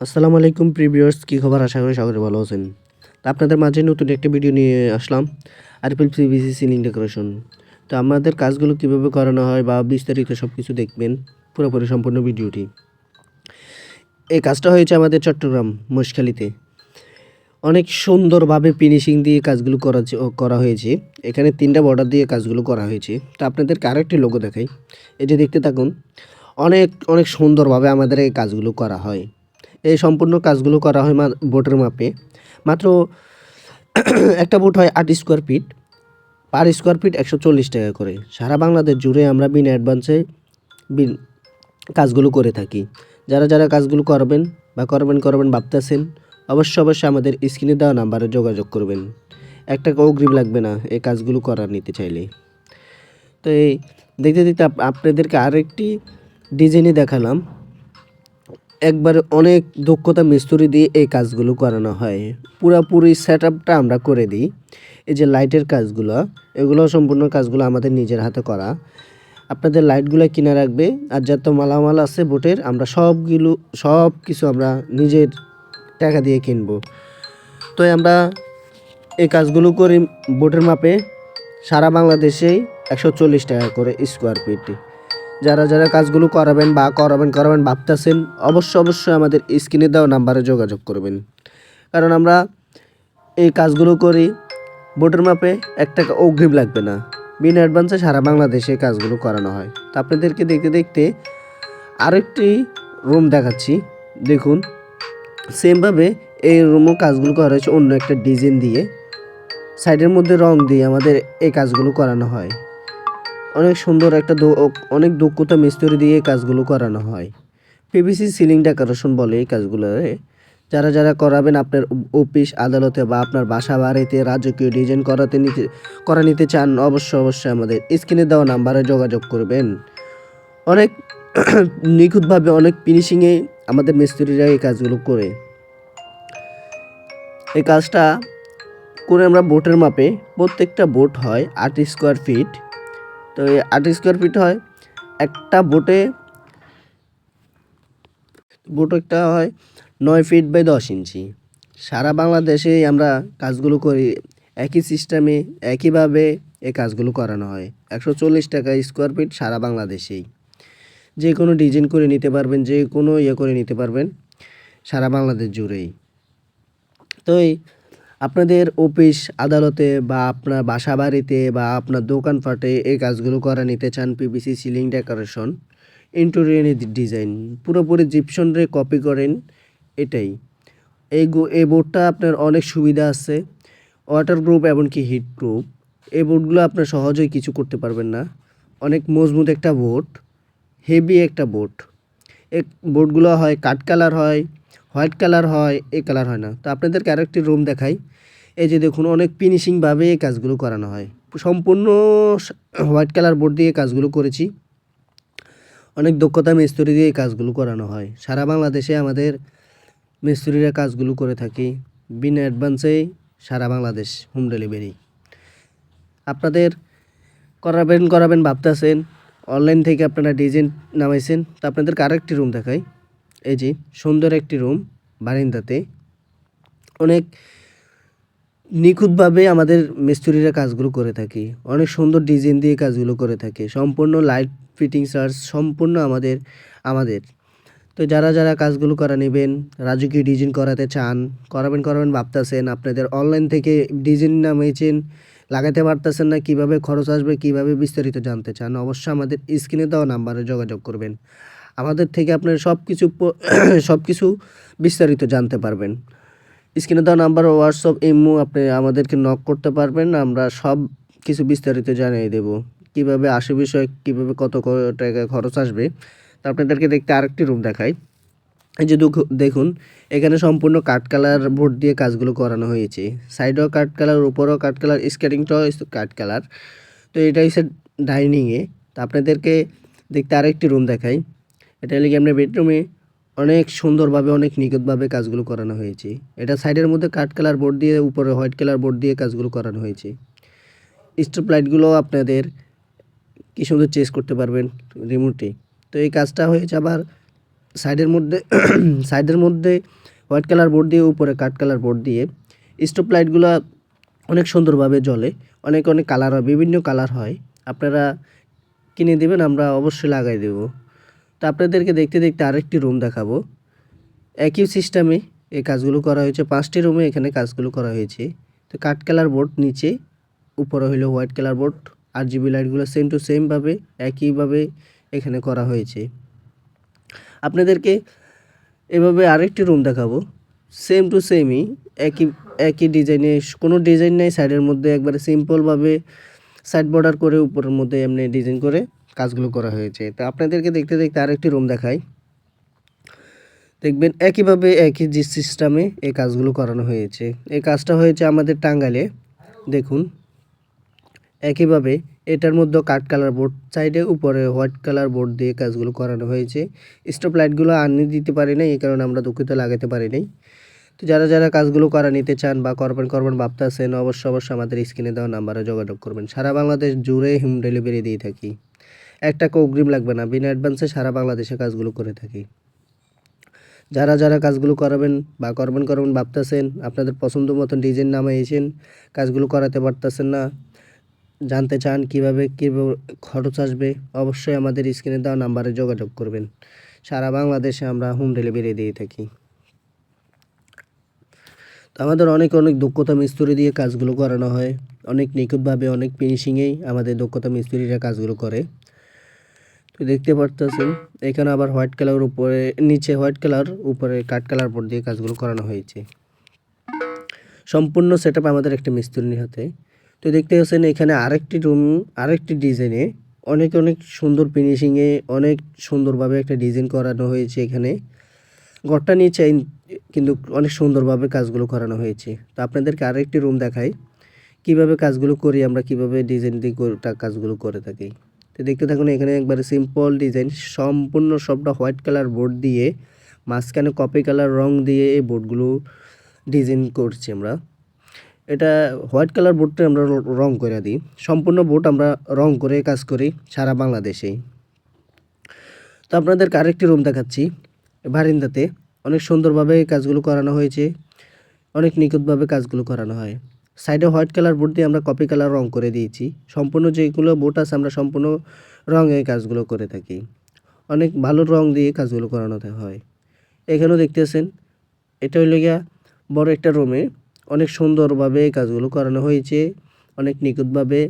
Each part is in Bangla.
আসসালামু আলাইকুম প্রিভিয়ার্স, কী খবর? আশা করি সকলে ভালো আছেন। তো আপনাদের মাঝে নতুন একটা ভিডিও নিয়ে আসলাম আরপিএল সিবিসি সিলিং ডেকোরেশন তো আমাদের কাজগুলো কীভাবে করানো হয় বা বিস্তারিত সব কিছু দেখবেন পুরোপুরি সম্পূর্ণ ভিডিওটি। এই কাজটা হয়েছে আমাদের চট্টগ্রাম মশখালীতে অনেক সুন্দরভাবে ফিনিশিং দিয়ে কাজগুলো করা করা হয়েছে। এখানে তিনটা বর্ডার দিয়ে কাজগুলো করা হয়েছে। তো আপনাদেরকে আরেকটি লোগো দেখাই। যে দেখতে থাকুন, অনেক অনেক সুন্দরভাবে আমাদের এই কাজগুলো করা হয়। এই সম্পূর্ণ কাজগুলো করা হয় বোটের মাপে। মাত্র একটা বোট হয় আট square feet per square feet একশো চল্লিশ টাকা করে। সারা বাংলাদেশ জুড়ে আমরা বিন অ্যাডভান্সে বিন কাজগুলো করে থাকি। যারা যারা কাজগুলো করবেন বা করবেন করবেন ভাবতেছেন, অবশ্যই অবশ্যই আমাদের স্ক্রিনে দেওয়া নাম্বারে যোগাযোগ করবেন। একটা অগ্রিম লাগবে না এই কাজগুলো করার নিতে চাইলে। তো এই দেখতে দেখতে আপনাদেরকে আরেকটি ডিজাইনে দেখালাম। একবার অনেক দক্ষতা মিস্ত্রি দিয়ে এই কাজগুলো করানো হয়। পুরোপুরি সেট আপটা আমরা করে দিই। এই যে লাইটের কাজগুলো, এগুলো সম্পূর্ণ কাজগুলো আমাদের নিজের হাতে করা। আপনাদের লাইটগুলো কিনে রাখবে, আর যত মালামাল আছে বোটের, আমরা সবগুলো সব কিছু আমরা নিজের টাকা দিয়ে কিনবো। তো আমরা এই কাজগুলো করি বোটের মাপে, সারা বাংলাদেশেই একশো চল্লিশ টাকা করে স্কোয়ার ফিট যারা যারা কাজগুলো করাবেন বা করাবেন করাবেন ভাবতেছেন অবশ্যই অবশ্যই আমাদের স্ক্রিনে দেওয়া নাম্বারে যোগাযোগ করবেন। কারণ আমরা এই কাজগুলো করি বোটের মাপে এক টাকা অগ্রিম লাগবে না। বিনা অ্যাডভান্সে সারা বাংলাদেশে কাজগুলো করানো হয়। তো আপনাদেরকে দেখতে দেখতে আরেকটি রুম দেখাচ্ছি। দেখুন সেমভাবে এই রুমও কাজগুলো করা হয়েছে অন্য একটা ডিজাইন দিয়ে। সাইডের মধ্যে রং দিয়ে আমাদের এই কাজগুলো করানো হয়। অনেক সুন্দর একটা অনেক দক্ষতা মিস্ত্রি দিয়ে কাজগুলো করানো হয়। পিভিসি সিলিং ডেকোরেশন বলে এই কাজগুলোরে যারা যারা করাবেন আপনার অফিস, আদালতে বা আপনার বাসা বাড়িতে রাজকীয় ডিজাইন করাতে নিতে করা নিতে চান, অবশ্যই অবশ্যই আমাদের স্ক্রিনে দেওয়া নাম্বারে যোগাযোগ করবেন। অনেক নিখুঁতভাবে অনেক ফিনিশিংয়ে আমাদের মিস্ত্রিরা এই কাজগুলো করে। এই কাজটা করে আমরা বোটের মাপে প্রত্যেকটা বোট হয় আট স্কোয়ার ফিট তো এই আট স্কোয়ার ফিট হয়। একটা বোটে, বোট একটা হয় নয় ফিট বাই দশ ইঞ্চি। সারা বাংলাদেশে আমরা কাজগুলো করি, একই সিস্টেমে একইভাবে এই কাজগুলো করানো হয়। একশো চল্লিশ টাকা স্কোয়ার ফিট সারা বাংলাদেশেই। যে কোনো ডিজাইন করে নিতে পারবেন, যে কোনো ইয়ে করে নিতে পারবেন, সারা বাংলাদেশ জুড়েই। তো এই আপনাদের অফিস, আদালতে বা আপনার বাসা বাড়িতে বা আপনার দোকানপাটে এই কাজগুলো করা নিতে চান PVC ceiling decoration interior design পুরোপুরি জিপসন রে কপি করেন, এটাই। এই এই বোর্ডটা আপনার অনেক সুবিধা আছে ওয়াটার প্রুফ এমনকি হিট প্রুফ এই বোর্ডগুলো আপনার সহজেই কিছু করতে পারবেন না। অনেক মজবুত একটা বোর্ড হেভি একটা বোর্ড এই বোর্ডগুলো হয় কাঠ কালার হয় হোয়াইট কালার হয়, এই কালার হয় না। তো আপনাদেরকে আরেকটি রুম দেখাই। এই যে দেখুন, অনেক ফিনিশিংভাবে এই কাজগুলো করানো হয়। সম্পূর্ণ হোয়াইট কালার বোর্ড দিয়ে কাজগুলো করেছি। অনেক দক্ষতা মিস্ত্রি দিয়ে কাজগুলো করানো হয়। সারা বাংলাদেশে আমাদের মিস্ত্রিরা কাজগুলো করে থাকি। বিনা অ্যাডভান্সেই সারা বাংলাদেশ হোম ডেলিভারি আপনাদের করাবেন করাবেন ভাবতেছেন। অনলাইন থেকে আপনারা ডিজাইন নামাইছেন। তো আপনাদেরকে আরেকটি রুম দেখাই। এই যে সুন্দর একটি রুম বারিন্দাতে। অনেক নিখুঁতভাবে আমাদের মিস্ত্রিরা কাজগুলো করে থাকি। অনেক সুন্দর ডিজাইন দিয়ে কাজগুলো করে থাকে। সম্পূর্ণ লাইট ফিটিং চার্জ সম্পূর্ণ আমাদের আমাদের। তো যারা যারা কাজগুলো করা নেবেন, রাজকীয় ডিজাইন করাতে চান, করাবেন করাবেন ভাবতেছেন, আপনাদের অনলাইন থেকে ডিজাইন নামিয়েছেন, লাগাতে পারতেছেন না, কীভাবে খরচ আসবে, কীভাবে বিস্তারিত জানতে চান, অবশ্যই আমাদের স্ক্রিনে দেওয়া নাম্বারে যোগাযোগ করবেন। আমাদের থেকে আপনার সব কিছু সব কিছু বিস্তারিত জানতে পারবেন। স্ক্রিনে দেওয়া নাম্বার হোয়াটসঅ্যাপ ইমো আপনি আমাদেরকে নক করতে পারবেন, আমরা সব কিছু বিস্তারিত জানিয়ে দেব। কীভাবে আসে বিষয়, কীভাবে কত টাকা খরচ আসবে, তা আপনাদেরকে দেখতে আরেকটি রুম দেখাই। এই যে দুখ- দেখুন, এখানে সম্পূর্ণ কাঠ কালার বোর্ড দিয়ে কাজগুলো করানো হয়েছে। সাইডেও কাঠ কালার, উপরেও কাঠ কালার স্কেটিংটাও কাঠ কালার। তো এটা হচ্ছে ডাইনিংয়ে তো আপনাদেরকে দেখতে আরেকটি রুম দেখাই। এটা কি আপনার বেডরুমে অনেক সুন্দরভাবে, অনেক নিখুঁতভাবে কাজগুলো করানো হয়েছে। এটা সাইডের মধ্যে কাঠ কালার বোর্ড দিয়ে, উপরে হোয়াইট কালার বোর্ড দিয়ে কাজগুলো করানো হয়েছে। স্ট্রিপ লাইটগুলো আপনাদের কি সুন্দর চেস করতে পারবেন রিমোটে। তো এই কাজটা হয়েছে আবার সাইডের মধ্যে সাইডের মধ্যে হোয়াইট কালার বোর্ড দিয়ে, উপরে কাঠ কালার বোর্ড দিয়ে স্টপ লাইটগুলো অনেক সুন্দরভাবে জ্বলে, অনেক অনেক কালার হয়, বিভিন্ন কালার হয়। আপনারা কিনে দেবেন, আমরা অবশ্যই লাগাই দেব। তো আপনাদেরকে দেখতে দেখতে আরেকটি রুম দেখাবো। একই সিস্টেমে এই কাজগুলো করা হয়েছে। পাঁচটি রুমে এখানে কাজগুলো করা হয়েছে। তো কাঠ কালার বোর্ড নিচে, উপরে হইল হোয়াইট কালার বোর্ড আর জিবি লাইটগুলো সেম টু সেমভাবে একইভাবে এখানে করা হয়েছে। আপনাদেরকে এভাবে আরেকটি রুম দেখাবো। সেম টু সেমই একই একই ডিজাইনে কোনো ডিজাইন নেই সাইডের মধ্যে, একবারে সিম্পলভাবে সাইড বর্ডার করে উপরের মধ্যে এমনি ডিজাইন করে কাজগুলো করা হয়েছে। তো আপনাদেরকে দেখতে দেখতে আরেকটি রুম দেখাই। দেখবেন একইভাবে একই যে সিস্টেমে এই কাজগুলো করানো হয়েছে। এই কাজটা হয়েছে আমাদের টাঙ্গাইলে। দেখুন, একইভাবে এটার মধ্যে কাঠ কালার বোর্ড সাইডে উপরে হোয়াইট কালার বোর্ড দিয়ে কাজগুলো করানো হয়েছে। স্টপ লাইটগুলো আনিয়ে দিতে পারি নাই, এই কারণে আমরা দুঃখিত লাগাতে পারি নাই। তো যারা যারা কাজগুলো করা নিতে চান বা করবেন করবেন, ভাবতেছেন, অবশ্যই অবশ্যই আমাদের স্ক্রিনে দেওয়া নাম্বারে যোগাযোগ করবেন। সারা বাংলাদেশ জুড়ে হোম ডেলিভারি দিয়ে থাকি। একটা অগ্রিম লাগবে না। বিনা অ্যাডভান্সে সারা বাংলাদেশে কাজগুলো করে থাকি। যারা যারা কাজগুলো করাবেন বা করবেন করবেন ভাবতেছেন, আপনাদের পছন্দ মতন ডিজাইন নামাইছেন কাজগুলো করাতে পারতেছেন না, জানতে চান কীভাবে, কীভাবে খরচ আসবে, অবশ্যই আমাদের স্ক্রিনে দেওয়া নাম্বারে যোগাযোগ করবেন। সারা বাংলাদেশে আমরা হোম ডেলিভারি দিয়ে থাকি। তো আমাদের অনেক অনেক দক্ষতা মিস্ত্রি দিয়ে কাজগুলো করানো হয়। অনেক নিখুঁতভাবে, অনেক ফিনিশিংয়েই আমাদের দক্ষতা মিস্ত্রিরা কাজগুলো করে। তো দেখতে পারতেছেন এখানে আবার হোয়াইট কালার উপরে, নিচে হোয়াইট কালার, উপরে কাঠ কালার বোর্ড দিয়ে কাজগুলো করানো হয়েছে। সম্পূর্ণ সেট আমাদের একটা মিস্ত্রির হাতে। তো দেখতে পাচ্ছেন এখানে আরেকটি রুম, আরেকটি ডিজাইনে অনেক অনেক সুন্দর ফিনিশিংয়ে অনেক সুন্দরভাবে একটা ডিজাইন করানো হয়েছে এখানে। ঘরটা নিয়ে নিচে কিন্তু অনেক সুন্দরভাবে কাজগুলো করানো হয়েছে। তো আপনাদেরকে আরেকটি রুম দেখাই। কীভাবে কাজগুলো করি, আমরা কীভাবে ডিজাইন দিয়ে কাজগুলো করে থাকি। তো দেখতে থাকুন, এখানে একবারে সিম্পল ডিজাইন সম্পূর্ণ সবটা হোয়াইট কালার বোর্ড দিয়ে, মাঝখানে কপি কালার রং দিয়ে এই বোর্ডগুলো ডিজাইন করছি আমরা। এটা হোয়াইট কালার বোর্ডটা আমরা র- করে দিই। সম্পূর্ণ বোর্ড আমরা রং করে কাজ করি সারা বাংলাদেশেই। তো আপনাদেরকে আরেকটি রুম দেখাচ্ছি বারিন্দাতে। অনেক সুন্দরভাবে কাজগুলো করানো হয়েছে, অনেক নিখুঁতভাবে কাজগুলো করানো হয়। সাইডে হোয়াইট কালার বোর্ড দিয়ে আমরা কপি কালার রং করে দিয়েছি। সম্পূর্ণ যেগুলো বোর্ড আছে, আমরা সম্পূর্ণ রঙে কাজগুলো করে থাকি। অনেক ভালো রং দিয়ে কাজগুলো করানো হয়। এখানেও দেখতেছেন, এটা হইল গিয়া বড় একটা রুমে অনেক সুন্দরভাবে কাজগুলো করানো হয়েছে। অনেক নিখুঁতভাবে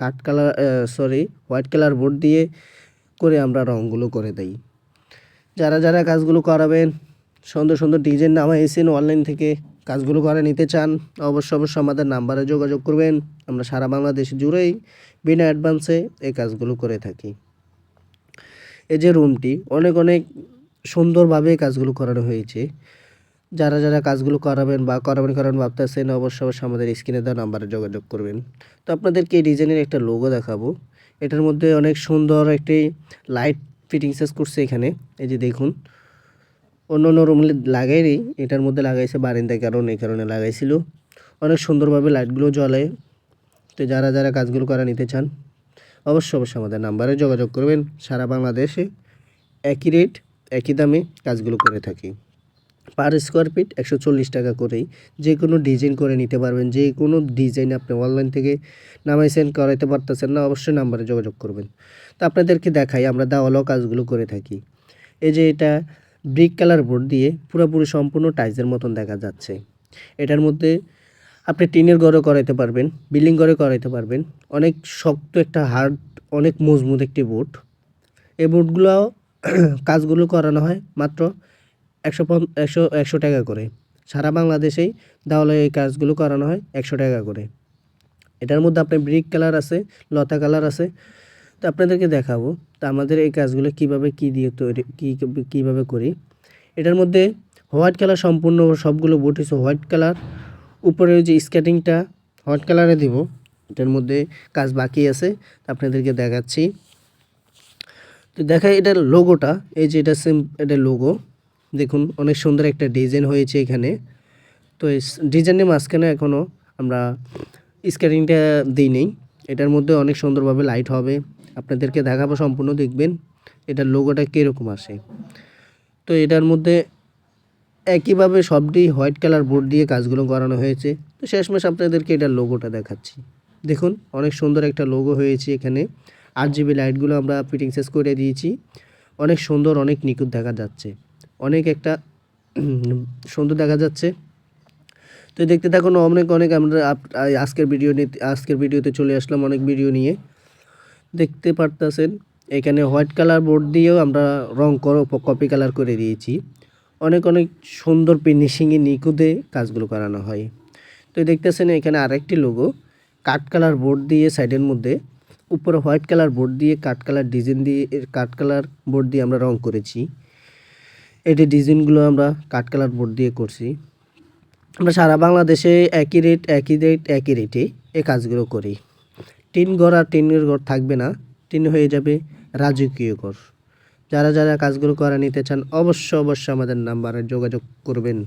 কাঠ colour sorry white colour board দিয়ে করে আমরা রঙগুলো করে দিই। যারা যারা কাজগুলো করাবেন সুন্দর সুন্দর ডিজাইন এসেন অনলাইন থেকে কাজগুলো করে, নিতে চান অবশ্য অবশ্যই আমাদের নাম্বারে যোগাযোগ করবেন। আমরা সারা বাংলাদেশ জুড়েই বিনা অ্যাডভান্সে এই কাজগুলো করে থাকি। এই যে রুমটি অনেক অনেক সুন্দরভাবে কাজগুলো করানো হয়েছে। যারা যারা কাজগুলো করাবেন বা করাবেন করাবেন ভাবতেছেন, অবশ্যই অবশ্যই আমাদের স্ক্রিনে দেওয়া নাম্বারে যোগাযোগ করবেন। তো আপনাদেরকে এই ডিজাইনের একটা লোগো দেখাবো। এটার মধ্যে অনেক সুন্দর একটি লাইট ফিটিংসেস করছে এখানে। এই যে দেখুন অন্য অন্য রুম লাগাইনি, এটার মধ্যে লাগাইছে বারিন্দার কারণ এই কারণে লাগাইছিল। অনেক সুন্দরভাবে লাইটগুলো জ্বলে। তো যারা যারা কাজগুলো করা নিতে চান, অবশ্যই অবশ্যই আমাদের নাম্বারে যোগাযোগ করবেন। সারা বাংলাদেশে একই রেট একই দামে কাজগুলো করে থাকি। পার স্কোয়ার ফিট একশো চল্লিশ টাকা করেই যে কোনো ডিজাইন করে নিতে পারবেন। যে কোনো ডিজাইন আপনি অনলাইন থেকে নামাইছেন, করাইতে পারতেছেন না, অবশ্যই নাম্বারে যোগাযোগ করবেন। তো আপনাদেরকে দেখাই, আমরা দেওয়ালও কাজগুলো করে থাকি। এই যে এটা ব্রিক কালার বোর্ড দিয়ে পুরোপুরি সম্পূর্ণ টাইলসের মতন দেখা যাচ্ছে। এটার মধ্যে আপনি টিনের ঘরে করাইতে পারবেন বিল্ডিং ঘরে করাইতে পারবেন। অনেক শক্ত একটা হার্ড অনেক মজবুত একটি বোর্ড এই বোর্ডগুলো কাজগুলো করানো হয় মাত্র একশো একশো একশো টাকা করে। সারা বাংলাদেশেই দেওয়ালে এই কাজগুলো করানো হয় একশো টাকা করে। এটার মধ্যে আপনার ব্রিক কালার আছে, লতা কালার আছে তো আপনাদেরকে দেখাবো, তো আমাদের এই কাজগুলো কীভাবে কি দিয়ে তৈরি, কী, কীভাবে করি। এটার মধ্যে হোয়াইট কালার সম্পূর্ণ সবগুলো বোট হচ্ছে হোয়াইট কালার। উপরে যে স্কেটিংটা, হোয়াইট কালারে দিব, এটার মধ্যে কাজ বাকি আছে আপনাদেরকে দেখাচ্ছি। তো দেখা এটার লোগোটা, এই যে এটা সিম এটা লোগো। দেখুন, অনেক সুন্দর একটা ডিজাইন হয়েছে এখানে। তো ডিজাইনের মাঝখানে এখনও আমরা স্কেটিংটা দিই নেই এটার মধ্যে অনেক সুন্দরভাবে লাইট হবে। আপনাদেরকে দেখাবো সম্পূর্ণ, দেখবেন এটার লোগোটা কীরকম আসে। তো এটার মধ্যে একইভাবে সবটি হোয়াইট কালার বোর্ড দিয়ে কাজগুলো করানো হয়েছে। তো শেষমেশ আপনাদেরকে এটার লোগোটা দেখাচ্ছি। দেখুন, অনেক সুন্দর একটা লোগো হয়েছে এখানে। আট জিবি লাইটগুলো আমরা ফিটিং শেষ করে দিয়েছি। অনেক সুন্দর, অনেক নিখুঁত দেখা যাচ্ছে। অনেক একটা সুন্দর দেখা যাচ্ছে। তো দেখতে থাকুন, অনেক অনেক আমরা আজকের ভিডিও আজকের ভিডিওতে চলে আসলাম অনেক ভিডিও নিয়ে। দেখতে পারতেছেন। এখানে হোয়াইট কালার বোর্ড দিয়েও আমরা রং করো কপি কালার করে দিয়েছি। অনেক অনেক সুন্দর ফিনিশিংয়ে নিখুঁতে কাজগুলো করানো হয়। তো দেখতেছেন এখানে আরেকটি লোগো কাঠ কালার বোর্ড দিয়ে সাইডের মধ্যে, উপরে হোয়াইট কালার বোর্ড দিয়ে কাঠ কালার ডিজাইন দিয়ে কাঠ কালার বোর্ড দিয়ে আমরা রং করেছি। এটি ডিজাইনগুলো আমরা কাঠ কালার বোর্ড দিয়ে করছি। আমরা সারা বাংলাদেশে একই রেট একই রেট, একই রেটে এই কাজগুলো করি। টিন ঘর আর টিনের ঘর থাকবে না, টিন হয়ে যাবে রাজকীয় ঘর। যারা যারা কাজগুলো করা নিতে চান অবশ্য অবশ্য আমাদের নাম্বারে যোগাযোগ করবেন।